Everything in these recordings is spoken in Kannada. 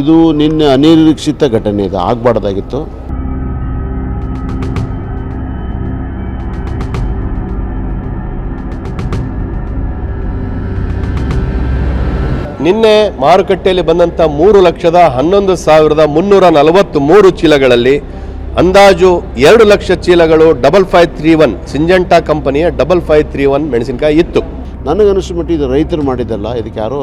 ಇದು ನಿನ್ನೆ ಅನಿರೀಕ್ಷಿತ ಘಟನೆ ಇದು, ಆಗಬಾರ್ದಾಗಿತ್ತು. ನಿನ್ನೆ ಮಾರುಕಟ್ಟೆಯಲ್ಲಿ ಬಂದಂಥ ಮೂರು ಲಕ್ಷದ ಹನ್ನೊಂದು ಸಾವಿರದ ಮುನ್ನೂರ ನಲವತ್ತು ಮೂರು ಚೀಲಗಳಲ್ಲಿ ಅಂದಾಜು ಎರಡು ಲಕ್ಷ ಚೀಲಗಳು double five three one Syngenta ಕಂಪನಿಯ ಡಬಲ್ ಫೈವ್ ತ್ರೀ ಒನ್ ಮೆಣಸಿನಕಾಯಿ ಇತ್ತು. ನನಗನ್ನಿಸ್ತು ಮಟ್ಟಿಗೆ ಇದು ರೈತರು ಮಾಡಿದ್ದಲ್ಲ ಇದಕ್ಕೆ ಯಾರೋ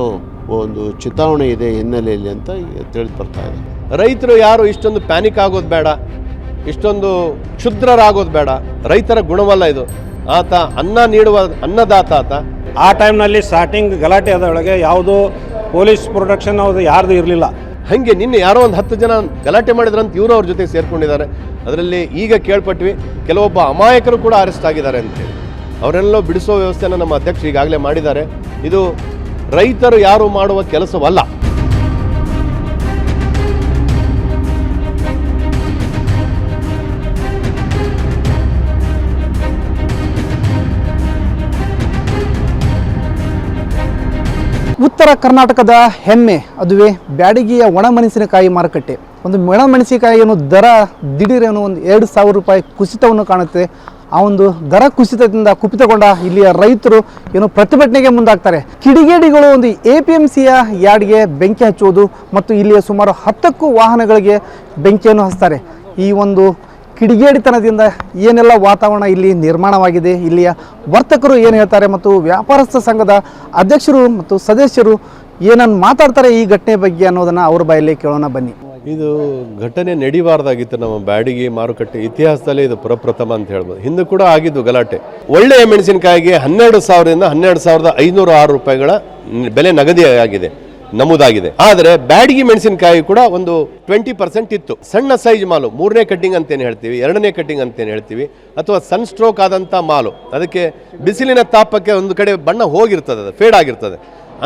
ಒಂದು ಚಿತಾವಣೆ ಇದೆ ಹಿನ್ನೆಲೆಯಲ್ಲಿ ಅಂತ ತಿಳಿದು ಬರ್ತಾ ಇದೆ. ರೈತರು ಯಾರು ಇಷ್ಟೊಂದು ಪ್ಯಾನಿಕ್ ಆಗೋದು ಬೇಡ ಇಷ್ಟೊಂದು ಕ್ಷುದ್ರರಾಗೋದು ಬೇಡ ರೈತರ ಗುಣವಲ್ಲ ಇದು. ಆತ ಅನ್ನ ನೀಡುವ ಅನ್ನದಾತ ಆತ. ಆ ಟೈಮ್ನಲ್ಲಿ ಸ್ಟಾರ್ಟಿಂಗ್ ಗಲಾಟೆ ಅದರೊಳಗೆ ಯಾವುದು ಪೊಲೀಸ್ ಪ್ರೊಟೆಕ್ಷನ್ ಅವ್ರದ್ದು ಯಾರ್ದು ಇರಲಿಲ್ಲ. ಹಂಗೆ ನಿನ್ನೆ ಯಾರೋ ಒಂದು ಹತ್ತು ಜನ ಗಲಾಟೆ ಮಾಡಿದ್ರಂತ ಇವರು ಅವ್ರ ಜೊತೆ ಸೇರ್ಕೊಂಡಿದ್ದಾರೆ. ಅದರಲ್ಲಿ ಈಗ ಕೇಳ್ಪಟ್ವಿ ಕೆಲವೊಬ್ಬ ಅಮಾಯಕರು ಕೂಡ ಅರೆಸ್ಟ್ ಆಗಿದ್ದಾರೆ ಅಂತೇಳಿ ಅವರೆಲ್ಲೋ ಬಿಡಿಸೋ ವ್ಯವಸ್ಥೆನ ನಮ್ಮ ಅಧ್ಯಕ್ಷರು ಈಗಾಗಲೇ ಮಾಡಿದ್ದಾರೆ. ಇದು ರೈತರು ಯಾರು ಮಾಡುವ ಕೆಲಸವಲ್ಲ. ಉತ್ತರ ಕರ್ನಾಟಕದ ಹೆಮ್ಮೆ, ಅದುವೇ ಬ್ಯಾಡಗಿಯ ಒಣಮೆಣಸಿನಕಾಯಿ ಮಾರುಕಟ್ಟೆ. ಒಂದು ಒಣಮೆಣಸಿನಕಾಯಿಯನ್ನು ದರ ದಿಢೀರೇನು ಒಂದು ಎರಡು ಸಾವಿರ ರೂಪಾಯಿ ಕುಸಿತವನ್ನು ಕಾಣುತ್ತೆ. ಆ ಒಂದು ದರ ಕುಸಿತದಿಂದ ಕುಪಿತಗೊಂಡ ಇಲ್ಲಿಯ ರೈತರು ಏನು ಪ್ರತಿಭಟನೆಗೆ ಮುಂದಾಗ್ತಾರೆ. ಕಿಡಿಗೇಡಿಗಳು ಒಂದು ಎ ಪಿ ಎಂ ಸಿಯ ಯಾರ್ಡ್ಗೆ ಬೆಂಕಿ ಹಚ್ಚುವುದು ಮತ್ತು ಇಲ್ಲಿಯ ಸುಮಾರು ಹತ್ತಕ್ಕೂ ವಾಹನಗಳಿಗೆ ಬೆಂಕಿಯನ್ನು ಹಚ್ತಾರೆ. ಈ ಒಂದು ಕಿಡಿಗೇಡಿತನದಿಂದ ಏನೆಲ್ಲ ವಾತಾವರಣ ಇಲ್ಲಿ ನಿರ್ಮಾಣವಾಗಿದೆ, ಇಲ್ಲಿಯ ವರ್ತಕರು ಏನು ಹೇಳ್ತಾರೆ ಮತ್ತು ವ್ಯಾಪಾರಸ್ಥ ಸಂಘದ ಅಧ್ಯಕ್ಷರು ಮತ್ತು ಸದಸ್ಯರು ಏನನ್ನು ಮಾತಾಡ್ತಾರೆ ಈ ಘಟನೆ ಬಗ್ಗೆ ಅನ್ನೋದನ್ನು ಅವ್ರ ಬಾಯಲ್ಲಿ ಕೇಳೋಣ ಬನ್ನಿ. ಇದು ಘಟನೆ ನಡಿಬಾರ್ದಾಗಿತ್ತು ನಮ್ಮ ಬ್ಯಾಡಿಗೆ, ಮಾರುಕಟ್ಟೆ ಇತಿಹಾಸದಲ್ಲೇ ಇದು ಪ್ರಪ್ರಥಮ ಅಂತ ಹೇಳ್ಬೋದು. ಹಿಂದೆ ಕೂಡ ಆಗಿದ್ದು ಗಲಾಟೆ. ಒಳ್ಳೆಯ ಮೆಣಸಿನಕಾಯಿಗೆ ಹನ್ನೆರಡು ಸಾವಿರದಿಂದ ಹನ್ನೆರಡು ಸಾವಿರದ ಐನೂರ ಆರು ರೂಪಾಯಿಗಳ ಬೆಲೆ ನಗದಿ ಆಗಿದೆ ನಮೂದಾಗಿದೆ. ಆದರೆ ಬ್ಯಾಡಿಗೆ ಮೆಣಸಿನಕಾಯಿ ಕೂಡ ಒಂದು ಟ್ವೆಂಟಿ ಪರ್ಸೆಂಟ್ ಇತ್ತು. ಸಣ್ಣ ಸೈಜ್ ಮಾಲು, ಮೂರನೇ ಕಟ್ಟಿಂಗ್ ಅಂತೇನು ಹೇಳ್ತೀವಿ, ಎರಡನೇ ಕಟ್ಟಿಂಗ್ ಅಂತೇನು ಹೇಳ್ತೀವಿ, ಅಥವಾ ಸನ್ ಸ್ಟ್ರೋಕ್ ಆದಂಥ ಮಾಲು. ಅದಕ್ಕೆ ಬಿಸಿಲಿನ ತಾಪಕ್ಕೆ ಒಂದು ಕಡೆ ಬಣ್ಣ ಹೋಗಿರ್ತದೆ, ಅದು ಫೇಡ್ ಆಗಿರ್ತದೆ.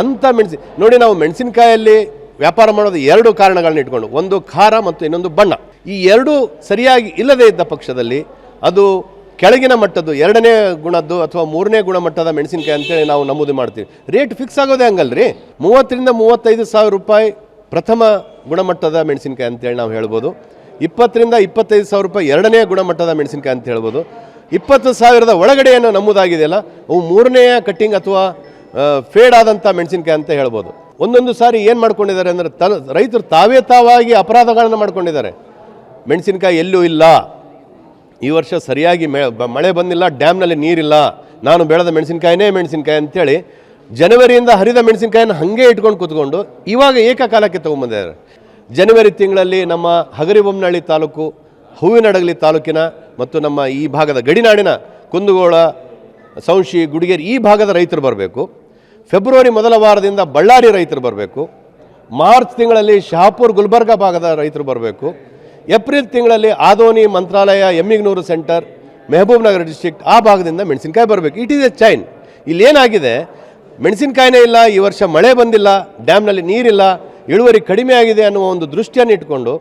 ಅಂಥ ಮೆಣಸಿನ ನೋಡಿ ನಾವು ಮೆಣಸಿನಕಾಯಲ್ಲಿ ವ್ಯಾಪಾರ ಮಾಡೋದು ಎರಡು ಕಾರಣಗಳನ್ನ ಇಟ್ಕೊಂಡು, ಒಂದು ಖಾರ ಮತ್ತು ಇನ್ನೊಂದು ಬಣ್ಣ. ಈ ಎರಡು ಸರಿಯಾಗಿ ಇಲ್ಲದೇ ಇದ್ದ ಪಕ್ಷದಲ್ಲಿ ಅದು ಕೆಳಗಿನ ಮಟ್ಟದ್ದು, ಎರಡನೇ ಗುಣದ್ದು ಅಥವಾ ಮೂರನೇ ಗುಣಮಟ್ಟದ ಮೆಣಸಿನಕಾಯಿ ಅಂತೇಳಿ ನಾವು ನಮೂದು ಮಾಡ್ತೀವಿ. ರೇಟ್ ಫಿಕ್ಸ್ ಆಗೋದೇ ಹಂಗಲ್ರಿ? ಮೂವತ್ತರಿಂದ ಮೂವತ್ತೈದು ಸಾವಿರ ರೂಪಾಯಿ ಪ್ರಥಮ ಗುಣಮಟ್ಟದ ಮೆಣಸಿನಕಾಯಿ ಅಂತೇಳಿ ನಾವು ಹೇಳ್ಬೋದು. ಇಪ್ಪತ್ತರಿಂದ ಇಪ್ಪತ್ತೈದು ಸಾವಿರ ರೂಪಾಯಿ ಎರಡನೇ ಗುಣಮಟ್ಟದ ಮೆಣಸಿನಕಾಯಿ ಅಂತ ಹೇಳ್ಬೋದು. ಇಪ್ಪತ್ತು ಸಾವಿರದ ಒಳಗಡೆ ಏನು ನಮೂದಾಗಿದೆಯಲ್ಲ, ಅವು ಮೂರನೆಯ ಕಟ್ಟಿಂಗ್ ಅಥವಾ ಫೇಡ್ ಆದಂಥ ಮೆಣಸಿನಕಾಯಿ ಅಂತ ಹೇಳ್ಬೋದು. ಒಂದೊಂದು ಸಾರಿ ಏನು ಮಾಡ್ಕೊಂಡಿದ್ದಾರೆ ಅಂದರೆ ತ ರೈತರು ತಾವೇ ತಾವಾಗಿ ಅಪರಾಧಗಳನ್ನು ಮಾಡ್ಕೊಂಡಿದ್ದಾರೆ. ಮೆಣಸಿನಕಾಯಿ ಎಲ್ಲೂ ಇಲ್ಲ. ಈ ವರ್ಷ ಸರಿಯಾಗಿ ಮಳೆ ಬಂದಿಲ್ಲ, ಡ್ಯಾಮ್ನಲ್ಲಿ ನೀರಿಲ್ಲ. ನಾನು ಬೆಳೆದ ಮೆಣಸಿನಕಾಯಿನೇ ಮೆಣಸಿನಕಾಯಿ ಅಂತೇಳಿ ಜನವರಿಯಿಂದ ಹರಿದ ಮೆಣಸಿನಕಾಯಿನ ಹಾಗೆ ಇಟ್ಕೊಂಡು ಕೂತ್ಕೊಂಡು ಇವಾಗ ಏಕಕಾಲಕ್ಕೆ ತೊಗೊಂಬಂದಿದ್ದಾರೆ. ಜನವರಿ ತಿಂಗಳಲ್ಲಿ ನಮ್ಮ ಹಗರಿಬೊಮ್ಮನಹಳ್ಳಿ ತಾಲೂಕು, ಹೂವಿನಡಗಲಿ ತಾಲೂಕಿನ ಮತ್ತು ನಮ್ಮ ಈ ಭಾಗದ ಗಡಿನಾಡಿನ ಕುಂದಗೋಳ, ಸಂಶಿ, ಗುಡಿಗೇರಿ ಈ ಭಾಗದ ರೈತರು ಬರಬೇಕು. ಫೆಬ್ರವರಿ ಮೊದಲ ವಾರದಿಂದ ಬಳ್ಳಾರಿ ರೈತರು ಬರಬೇಕು. ಮಾರ್ಚ್ ತಿಂಗಳಲ್ಲಿ ಶಹಾಪುರ್ ಗುಲ್ಬರ್ಗ ಭಾಗದ ರೈತರು ಬರಬೇಕು. ಏಪ್ರಿಲ್ ತಿಂಗಳಲ್ಲಿ ಆದೋನಿ ಮಂತ್ರಾಲಯ, ಎಮ್ಮಿಗ್ನೂರು ಸೆಂಟರ್, ಮೆಹಬೂಬ್ ನಗರ ಡಿಸ್ಟ್ರಿಕ್ಟ್ ಆ ಭಾಗದಿಂದ ಮೆಣಸಿನಕಾಯಿ ಬರಬೇಕು. ಇಟ್ ಈಸ್ ಎ ಚೈನ್ ಇಲ್ಲೇನಾಗಿದೆ ಮೆಣಸಿನಕಾಯಿನೇ ಇಲ್ಲ, ಈ ವರ್ಷ ಮಳೆ ಬಂದಿಲ್ಲ, ಡ್ಯಾಮ್ನಲ್ಲಿ ನೀರಿಲ್ಲ, ಇಳುವರಿ ಕಡಿಮೆ ಆಗಿದೆ ಅನ್ನುವ ಒಂದು ದೃಷ್ಟಿಯನ್ನು ಇಟ್ಕೊಂಡು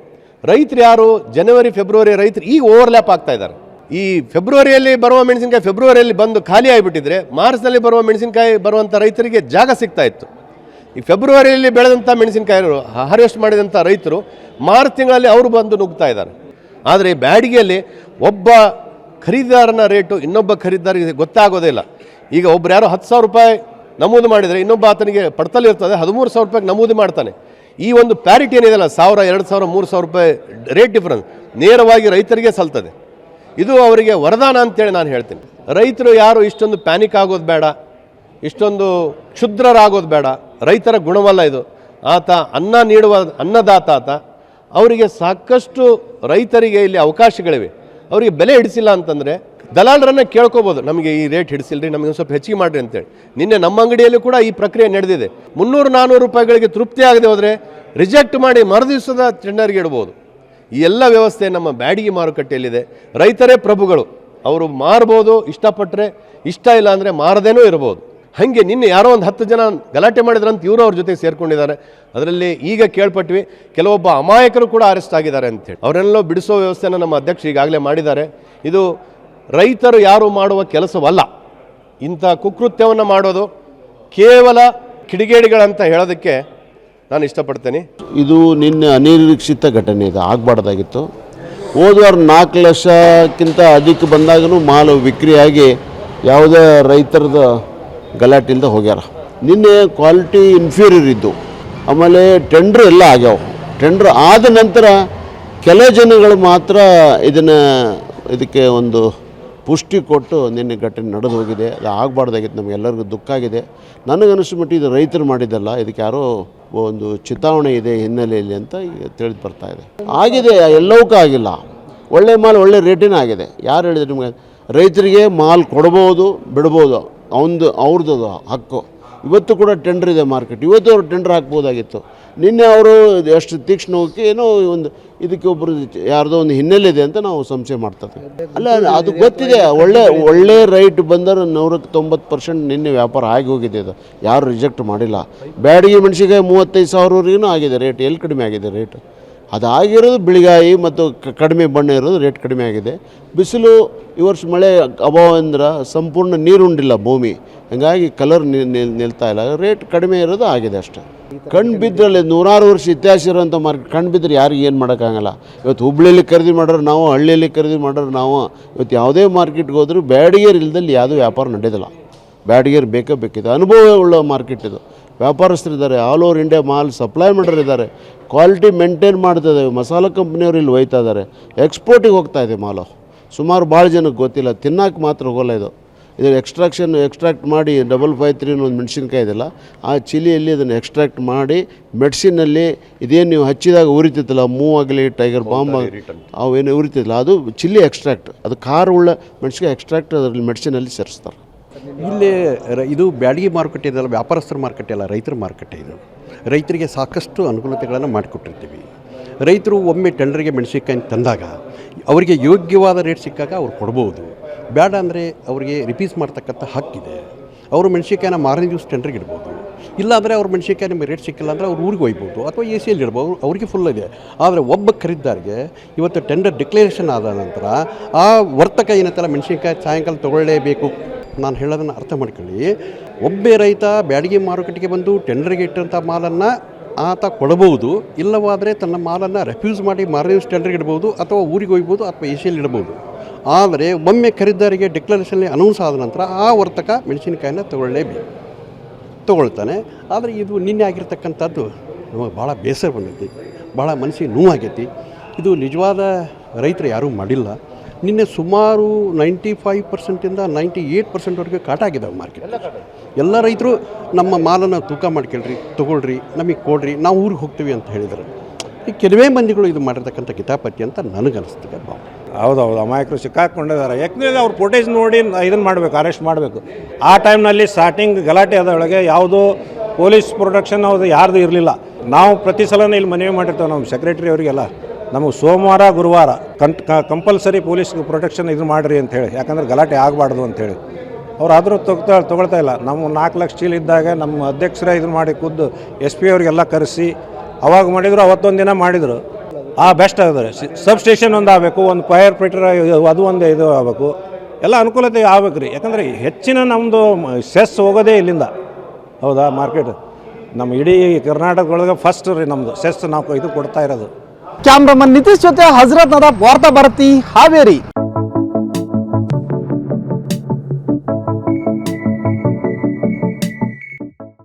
ರೈತರು ಯಾರು? ಜನವರಿ, ಫೆಬ್ರವರಿ ರೈತರು ಈಗ ಓವರ್ಲ್ಯಾಪ್ ಆಗ್ತಾ ಇದ್ದಾರೆ. ಈ ಫೆಬ್ರವರಿಯಲ್ಲಿ ಬರುವ ಮೆಣಸಿನಕಾಯಿ ಫೆಬ್ರವರಿಯಲ್ಲಿ ಬಂದು ಖಾಲಿ ಆಗಿಬಿಟ್ಟಿದ್ರೆ ಮಾರ್ಚ್ನಲ್ಲಿ ಬರುವ ಮೆಣಸಿನಕಾಯಿ ಬರುವಂಥ ರೈತರಿಗೆ ಜಾಗ ಸಿಗ್ತಾ ಇತ್ತು. ಈ ಫೆಬ್ರವರಿಯಲ್ಲಿ ಬೆಳೆದಂಥ ಮೆಣಸಿನಕಾಯಿ ಹಾರ್ವೆಸ್ಟ್ ಮಾಡಿದಂಥ ರೈತರು ಮಾರ್ಚ್ ತಿಂಗಳಲ್ಲಿ ಅವರು ಬಂದು ನುಗ್ತಾ ಇದ್ದಾರೆ. ಆದರೆ ಬ್ಯಾಡಿಗೆಯಲ್ಲಿ ಒಬ್ಬ ಖರೀದಿದಾರನ ರೇಟು ಇನ್ನೊಬ್ಬ ಖರೀದಿದಾರಿಗೆ ಗೊತ್ತಾಗೋದೇ ಇಲ್ಲ. ಈಗ ಒಬ್ರು ಯಾರೋ ಹತ್ತು ಸಾವಿರ ರೂಪಾಯಿ ನಮೂದು ಮಾಡಿದರೆ ಇನ್ನೊಬ್ಬ ಆತನಿಗೆ ಪಡ್ತಲ್ಲಿ ಇರ್ತದೆ, ಹದಿಮೂರು ಸಾವಿರ ರೂಪಾಯಿಗೆ ನಮೂದು ಮಾಡ್ತಾನೆ. ಈ ಒಂದು ಪ್ಯಾರಿಟಿ ಏನಿದೆಯಲ್ಲ ಸಾವಿರ, ಎರಡು ಸಾವಿರ, ಮೂರು ಸಾವಿರ ರೂಪಾಯಿ ರೇಟ್ ಡಿಫ್ರೆನ್ಸ್ ನೇರವಾಗಿ ರೈತರಿಗೆ ಸಲ್ತದೆ. ಇದು ಅವರಿಗೆ ವರದಾನ ಅಂತೇಳಿ ನಾನು ಹೇಳ್ತೀನಿ. ರೈತರು ಯಾರು ಇಷ್ಟೊಂದು ಪ್ಯಾನಿಕ್ ಆಗೋದು ಬೇಡ, ಇಷ್ಟೊಂದು ಕ್ಷುದ್ರರಾಗೋದು ಬೇಡ, ರೈತರ ಗುಣವಲ್ಲ ಇದು. ಆತ ಅನ್ನ ನೀಡುವ, ಅನ್ನದಾತ ಆತ. ಅವರಿಗೆ ಸಾಕಷ್ಟು ರೈತರಿಗೆ ಇಲ್ಲಿ ಅವಕಾಶಗಳಿವೆ. ಅವರಿಗೆ ಬೆಲೆ ಹಿಡಿಸಿಲ್ಲ ಅಂತಂದರೆ ದಲಾಲರನ್ನ ಕೇಳ್ಕೋಬೋದು. ನಮಗೆ ಈ ರೇಟ್ ಹಿಡಿಸಿಲ್ರಿ, ನಮಗೆ ಸ್ವಲ್ಪ ಹೆಚ್ಚಿಗೆ ಮಾಡಿರಿ ಅಂತೇಳಿ. ನಿನ್ನೆ ನಮ್ಮ ಅಂಗಡಿಯಲ್ಲೂ ಕೂಡ ಈ ಪ್ರಕ್ರಿಯೆ ನಡೆದಿದೆ. ಮುನ್ನೂರು ನಾನ್ನೂರು ರೂಪಾಯಿಗಳಿಗೆ ತೃಪ್ತಿ ಆಗದೆ ಹೋದರೆ ರಿಜೆಕ್ಟ್ ಮಾಡಿ ಮರುದಿವಸದ ಟೆಂಡರ್ಗೆ ಇಡ್ಬೋದು. ಈ ಎಲ್ಲ ವ್ಯವಸ್ಥೆ ನಮ್ಮ ಬ್ಯಾಡಿಗೆ ಮಾರುಕಟ್ಟೆಯಲ್ಲಿದೆ. ರೈತರೇ ಪ್ರಭುಗಳು, ಅವರು ಮಾರ್ಬೋದು ಇಷ್ಟಪಟ್ಟರೆ ಇಷ್ಟ ಇಲ್ಲ ಅಂದರೆ ಮಾರದೇನೂ ಇರ್ಬೋದು ಹಾಗೆ ನಿನ್ನೆ ಯಾರೋ ಒಂದು ಹತ್ತು ಜನ ಗಲಾಟೆ ಮಾಡಿದ್ರಂತ ಇವರು ಅವ್ರ ಜೊತೆ ಸೇರ್ಕೊಂಡಿದ್ದಾರೆ. ಅದರಲ್ಲಿ ಈಗ ಕೇಳ್ಪಟ್ವಿ, ಕೆಲವೊಬ್ಬ ಅಮಾಯಕರು ಕೂಡ ಅರೆಸ್ಟ್ ಆಗಿದ್ದಾರೆ ಅಂತೇಳಿ ಅವರೆಲ್ಲೋ ಬಿಡಿಸೋ ವ್ಯವಸ್ಥೆನ ನಮ್ಮ ಅಧ್ಯಕ್ಷರು ಈಗಾಗಲೇ ಮಾಡಿದ್ದಾರೆ. ಇದು ರೈತರು ಯಾರು ಮಾಡುವ ಕೆಲಸವಲ್ಲ. ಇಂಥ ಕುಕೃತ್ಯವನ್ನು ಮಾಡೋದು ಕೇವಲ ಕಿಡಿಗೇಡಿಗಳಂತ ಹೇಳೋದಕ್ಕೆ ನಾನು ಇಷ್ಟಪಡ್ತೇನೆ. ಇದು ನಿನ್ನೆ ಅನಿರೀಕ್ಷಿತ ಘಟನೆ ಇದು, ಆಗಬಾರ್ದಾಗಿತ್ತು. ಹೋದ ವಾರ ನಾಲ್ಕು ಲಕ್ಷಕ್ಕಿಂತ ಅಧಿಕ ಬಂದಾಗೂ ಮಾಲು ವಿಕ್ರಿಯಾಗಿ ಯಾವುದೇ ರೈತರದ ಗಲಾಟೆಯಿಂದ ಹೋಗ್ಯಾರ. ನಿನ್ನೆ ಕ್ವಾಲಿಟಿ ಇನ್ಫೀರಿಯರ್ ಇದ್ದು, ಆಮೇಲೆ ಟೆಂಡ್ರ್ ಎಲ್ಲ ಆಗ್ಯಾವ. ಟೆಂಡ್ರ್ ಆದ ನಂತರ ಕೆಲ ಜನಗಳು ಮಾತ್ರ ಇದನ್ನು, ಇದಕ್ಕೆ ಒಂದು ಪುಷ್ಟಿ ಕೊಟ್ಟು ನಿನ್ನೆ ಘಟನೆ ನಡೆದು ಹೋಗಿದೆ. ಅದು ಆಗಬಾರ್ದಾಗಿತ್ತು, ನಮಗೆಲ್ಲರಿಗೂ ದುಃಖ ಆಗಿದೆ. ನನಗನ್ನಿಸೋ ಮಟ್ಟಿಗೆ ಇದು ರೈತರು ಮಾಡಿದ್ದಲ್ಲ, ಇದಕ್ಕೆ ಯಾರೋ ಒಂದು ಚಿತಾವಣೆ ಇದೆ ಹಿನ್ನೆಲೆಯಲ್ಲಿ ಅಂತ ತಿಳಿದು ಬರ್ತಾ ಇದೆ. ಆಗಿದೆ, ಎಲ್ಲವಕ್ಕೂ ಆಗಿಲ್ಲ. ಒಳ್ಳೆ ಮಾಲ್ ಒಳ್ಳೆ ರೇಟಿನ ಆಗಿದೆ. ಯಾರು ಹೇಳಿದ್ರು ನಿಮಗೆ ರೈತರಿಗೆ ಮಾಲ್ ಕೊಡ್ಬೋದು, ಬಿಡ್ಬೋದು. ಅವನದು ಅವ್ರದ್ದು ಹಕ್ಕು. ಇವತ್ತು ಕೂಡ ಟೆಂಡರ್ ಇದೆ ಮಾರ್ಕೆಟ್. ಇವತ್ತು ಅವ್ರು ಟೆಂಡರ್ ಹಾಕ್ಬೋದಾಗಿತ್ತು. ನಿನ್ನೆ ಅವರು ಎಷ್ಟು ತೀಕ್ಷ್ಣ ಹೋಗಿ ಏನೋ ಒಂದು ಇದಕ್ಕೆ ಒಬ್ಬರು ಯಾರ್ದೋ ಒಂದು ಹಿನ್ನೆಲೆ ಇದೆ ಅಂತ ನಾವು ಸಂಶಯ ಮಾಡ್ತದೆ. ಅಲ್ಲ, ಅದು ಗೊತ್ತಿದೆ, ಒಳ್ಳೆ ಒಳ್ಳೆ ರೈಟ್ ಬಂದರೆ ನೂರಕ್ಕೆ ತೊಂಬತ್ತು ಪರ್ಸೆಂಟ್ ನಿನ್ನೆ ವ್ಯಾಪಾರ ಆಗಿ ಹೋಗಿದೆ ಅದು. ಯಾರು ರಿಜೆಕ್ಟ್ ಮಾಡಿಲ್ಲ. ಬ್ಯಾಡಿಗೆ ಮೆಣಸಿಗೆ ಮೂವತ್ತೈದು ಸಾವಿರವರೆಗೂ ಆಗಿದೆ ರೇಟ್ ಎಲ್ಲಿ ಕಡಿಮೆ ಆಗಿದೆ ರೇಟ್ ಅದಾಗಿರೋದು ಬಿಳಿಗಾಯಿ ಮತ್ತು ಕಡಿಮೆ ಬಣ್ಣ ಇರೋದು ರೇಟ್ ಕಡಿಮೆ ಆಗಿದೆ. ಬಿಸಿಲು ಈ ವರ್ಷ ಮಳೆ ಅಭಾವ ಅಂದ್ರೆ ಸಂಪೂರ್ಣ ನೀರುಂಡಿಲ್ಲ ಭೂಮಿ. ಹಂಗಾಗಿ ಕಲರ್ ನಿಲ್ತಾ ಇಲ್ಲ. ರೇಟ್ ಕಡಿಮೆ ಇರೋದು ಆಗಿದೆ ಅಷ್ಟೇ. ಕಣ್ಣು ಬಿದ್ದರಲ್ಲಿ ನೂರಾರು ವರ್ಷ ಇತಿಹಾಸ ಇರೋಂಥ ಮಾರ್ಕೆಟ್ ಕಣ್ಣು ಬಿದ್ದರೆ ಯಾರಿಗೆ ಏನು ಮಾಡೋಕ್ಕಾಗಲ್ಲ. ಇವತ್ತು ಹುಬ್ಳಿಯಲ್ಲಿ ಖರೀದಿ ಮಾಡೋರು ನಾವು ಹಳ್ಳಿಯಲ್ಲಿ ಖರೀದಿ ಮಾಡೋರು ನಾವು ಇವತ್ತು ಯಾವುದೇ ಮಾರ್ಕೆಟ್ಗೆ ಹೋದರೂ ಬ್ಯಾಡ್ಗೇರ್ ಇಲ್ದಲ್ಲಿ ಯಾವುದೂ ವ್ಯಾಪಾರ ನಡೆಯೋದಿಲ್ಲ ಬ್ಯಾಡಿಗೇರ್ ಬೇಕೇ ಬೇಕಿದೆ ಅನುಭವ ಉಳ್ಳ ಮಾರ್ಕೆಟ್ ಇದು. ವ್ಯಾಪಾರಸ್ಥರಿದ್ದಾರೆ ಆಲ್ ಓವರ್ ಇಂಡಿಯಾ ಮಾಲ್ ಸಪ್ಲೈ ಮಾಡೋರು ಇದ್ದಾರೆ. ಕ್ವಾಲಿಟಿ ಮೇಂಟೈನ್ ಮಾಡ್ತಾ ಮಸಾಲೆ ಕಂಪ್ನಿಯವರು ಇಲ್ಲಿ ಒಯ್ತಾ ಇದ್ದಾರೆ. ಎಕ್ಸ್ಪೋರ್ಟಿಗೆ ಹೋಗ್ತಾ ಇದೆ ಮಾಲು. ಸುಮಾರು ಭಾಳ ಜನಕ್ಕೆ ಗೊತ್ತಿಲ್ಲ. ತಿನ್ನಕ್ಕೆ ಮಾತ್ರ ಹೋಗಲ್ಲ ಇದು. ಇದು ಎಕ್ಸ್ಟ್ರಾಕ್ಷನ್ ಎಕ್ಸ್ಟ್ರಾಕ್ಟ್ ಮಾಡಿ ಡಬಲ್ ಫೈವ್ ತ್ರೀ ಒಂದು ಮೆಣಸಿನ್ಕಾಯಿ ಇದೆಲ್ಲ ಆ ಚಿಲಿಯಲ್ಲಿ ಅದನ್ನು ಎಕ್ಸ್ಟ್ರಾಕ್ಟ್ ಮಾಡಿ ಮೆಡಿಸಿನಲ್ಲಿ ಇದೇನು ನೀವು ಹಚ್ಚಿದಾಗ ಉರಿತಿತ್ತಲ್ಲ ಮೂವ್ ಆಗಲಿ ಟೈಗರ್ ಬಾಂಬ್ ಅವೇನು ಉರಿತಿಲ್ಲ ಅದು ಚಿಲ್ಲಿ ಎಕ್ಸ್ಟ್ರಾಕ್ಟ್ ಅದು ಖಾರ ಉಳ್ಳ ಮೆಣಸಿನ್ಕಾಯಿ ಎಕ್ಸ್ಟ್ರಾಕ್ಟ್ ಅದರಲ್ಲಿ ಮೆಡಿಸಿನಲ್ಲಿ ಸೇರಿಸ್ತಾರೆ. ಇಲ್ಲಿ ಇದು ಬ್ಯಾಡಗಿ ಮಾರುಕಟ್ಟೆ ಇದೆಲ್ಲ ವ್ಯಾಪಾರಸ್ಥರ ಮಾರುಕಟ್ಟೆ ಅಲ್ಲ ರೈತರ ಮಾರುಕಟ್ಟೆ ಇದು. ರೈತರಿಗೆ ಸಾಕಷ್ಟು ಅನುಕೂಲತೆಗಳನ್ನು ಮಾಡಿಕೊಟ್ಟಿರ್ತೀವಿ. ರೈತರು ಒಮ್ಮೆ ಟೆಂಡರಿಗೆ ಮೆಣಸಿನ್ಕಾಯಿ ತಂದಾಗ ಅವರಿಗೆ ಯೋಗ್ಯವಾದ ರೇಟ್ ಸಿಕ್ಕಾಗ ಅವ್ರು ಕೊಡ್ಬೋದು. ಬೇಡ ಅಂದರೆ ಅವರಿಗೆ ರಿಪೀಸ್ ಮಾಡ್ತಕ್ಕಂಥ ಹಕ್ಕಿದೆ. ಅವರು ಮೆಣಸಿಕಾಯಿನ ಮಾರನೇ ದಿವಸ ಟೆಂಡ್ರಿಗೆ ಇಡ್ಬೋದು. ಇಲ್ಲಾಂದರೆ ಅವ್ರ ಮೆಣಸಿಕಾಯಿ ನಿಮಗೆ ರೇಟ್ ಸಿಕ್ಕಿಲ್ಲ ಅಂದರೆ ಅವ್ರು ಊರಿಗೆ ಒಯ್ಬೋದು ಅಥವಾ ಎ ಸಿಯಲ್ಲಿ ಇಡ್ಬೋದು. ಅವರಿಗೆ ಫುಲ್ ಇದೆ. ಆದರೆ ಒಬ್ಬ ಖರೀದಾರಿಗೆ ಇವತ್ತು ಟೆಂಡರ್ ಡಿಕ್ಲರೇಷನ್ ಆದ ನಂತರ ಆ ವರ್ತಕ ಏನಂತಲ್ಲ ಮೆಣಸಿನ್ಕಾಯಿ ಸಾಯಂಕಾಲ ತೊಗೊಳ್ಳೇಬೇಕು. ನಾನು ಹೇಳೋದನ್ನು ಅರ್ಥ ಮಾಡ್ಕೊಳ್ಳಿ. ಒಬ್ಬೇ ರೈತ ಬ್ಯಾಡಗಿ ಮಾರುಕಟ್ಟೆಗೆ ಬಂದು ಟೆಂಡರ್ಗೆ ಇಟ್ಟಂಥ ಮಾಲನ್ನು ಆತ ಕೊಡಬಹುದು. ಇಲ್ಲವಾದರೆ ತನ್ನ ಮಾಲನ್ನು ರೆಫ್ಯೂಸ್ ಮಾಡಿ ಮಾರನೇ ದಿವಸ ಟೆಂಡರ್ಗೆ ಇಡ್ಬೋದು ಅಥವಾ ಊರಿಗೆ ಒಯ್ಬೋದು ಅಥವಾ ಸಿಯಲ್ಲಿ ಇಡ್ಬೋದು. ಆದರೆ ಒಮ್ಮೆ ಖರೀದಾರಿಗೆ ಡಿಕ್ಲರೇಷನ್ಲಿ ಅನೌನ್ಸ್ ಆದ ನಂತರ ಆ ವರ್ತಕ ಮೆಣಸಿನಕಾಯಿನ ತಗೊಳ್ಳೇಬೇಕು. ತೊಗೊಳ್ತಾನೆ. ಆದರೆ ಇದು ನಿನ್ನೆ ಆಗಿರ್ತಕ್ಕಂಥದ್ದು ನಮಗೆ ಭಾಳ ಬೇಸರ ಬಂದೈತಿ. ಭಾಳ ಮನಸ್ಸಿಗೆ ನೋವಾಗೈತಿ. ಇದು ನಿಜವಾದ ರೈತರು ಯಾರೂ ಮಾಡಿಲ್ಲ. ನಿನ್ನೆ ಸುಮಾರು ನೈಂಟಿ ಫೈವ್ ಪರ್ಸೆಂಟಿಂದ ನೈಂಟಿ ಏಯ್ಟ್ ಪರ್ಸೆಂಟ್ವರೆಗೆ ಕಾಟ ಆಗಿದ್ದಾವೆ ಮಾರ್ಕೆಟ್. ಎಲ್ಲ ರೈತರು ನಮ್ಮ ಮಾಲನ್ನು ತೂಕ ಮಾಡ್ಕೊಳ್ರಿ ತೊಗೊಳ್ರಿ ನಮಗೆ ಕೊಡ್ರಿ ನಾವು ಊರಿಗೆ ಹೋಗ್ತೀವಿ ಅಂತ ಹೇಳಿದರು. ಈ ಕೆಲವೇ ಮಂದಿಗಳು ಇದು ಮಾಡಿರ್ತಕ್ಕಂಥ ಕಿತಾಪತಿ ಅಂತ ನನಗನ್ನಿಸ್ತದೆ ಭಾವ ಹೌದೌದು, ಅಮಾಯಕರು ಸಿಕ್ಕಾಕೊಂಡಿದ್ದಾರೆ. ಯಾಕಂದರೆ ಅವ್ರು ಫೋಟೇಜ್ ನೋಡಿ ಇದನ್ನು ಮಾಡಬೇಕು ಅರೆಸ್ಟ್ ಮಾಡಬೇಕು. ಆ ಟೈಮ್ನಲ್ಲಿ ಸ್ಟಾರ್ಟಿಂಗ್ ಗಲಾಟೆ ಅದರೊಳಗೆ ಯಾವುದೋ ಪೊಲೀಸ್ ಪ್ರೊಟೆಕ್ಷನ್ ಅವ್ರದ್ದು ಯಾರ್ದು ಇರಲಿಲ್ಲ. ನಾವು ಪ್ರತಿ ಸಲನೂ ಇಲ್ಲಿ ಮನವಿ ಮಾಡಿರ್ತೇವೆ ನಮ್ಮ ಸೆಕ್ರೆಟರಿ ಅವರಿಗೆಲ್ಲ. ನಮಗೆ ಸೋಮವಾರ, ಗುರುವಾರ ಕಂಟ್ ಕಂಪಲ್ಸರಿ ಪೊಲೀಸ್ ಪ್ರೊಟೆಕ್ಷನ್ ಇದು ಮಾಡಿರಿ ಅಂತ ಹೇಳಿ. ಯಾಕಂದ್ರೆ ಗಲಾಟೆ ಆಗಬಾರ್ದು ಅಂತೇಳಿ ಅವ್ರು ಆದರೂ ತೊಗೊಳ್ತಾ ತೊಗೊಳ್ತಾ ಇಲ್ಲ. ನಮ್ಮ ನಾಲ್ಕು ಲಕ್ಷ ಚೀಲ ಇದ್ದಾಗ ನಮ್ಮ ಅಧ್ಯಕ್ಷರೇ ಇದನ್ನು ಮಾಡಿ ಖುದ್ದು ಎಸ್ ಪಿ ಅವರಿಗೆಲ್ಲ ಕರೆಸಿ. ಅವಾಗ ಮಾಡಿದರು, ಅವತ್ತೊಂದು ದಿನ ಮಾಡಿದರು. ಆ ಬೆಸ್ಟ್ ಆದರೆ ಸಬ್ ಸ್ಟೇಷನ್ ಒಂದು ಆಗಬೇಕು, ಒಂದು ಫೈರ್ ಫೈಟರ್ ಅದು ಒಂದು ಇದು ಆಗಬೇಕು. ಎಲ್ಲ ಅನುಕೂಲತೆ ಆಗ್ಬೇಕು ರೀ. ಯಾಕಂದರೆ ಹೆಚ್ಚಿನ ನಮ್ಮದು ಸೆಸ್ ಹೋಗೋದೇ ಇಲ್ಲಿಂದ. ಹೌದಾ ಮಾರ್ಕೆಟ್ ನಮ್ಮ ಇಡೀ ಕರ್ನಾಟಕದೊಳಗೆ ಫಸ್ಟ್ ರೀ ನಮ್ಮದು ಸೆಸ್ ನಾವು ಇದು ಕೊಡ್ತಾ ಇರೋದು. ಕ್ಯಾಮ್ರಾಮನ್ ನಿತೀಶ್ ಜೊತೆ ಹಜರತ್ ನದಾಬ್ ವಾರ್ತಾ ಭಾರತಿ, ಹಾವೇರಿ.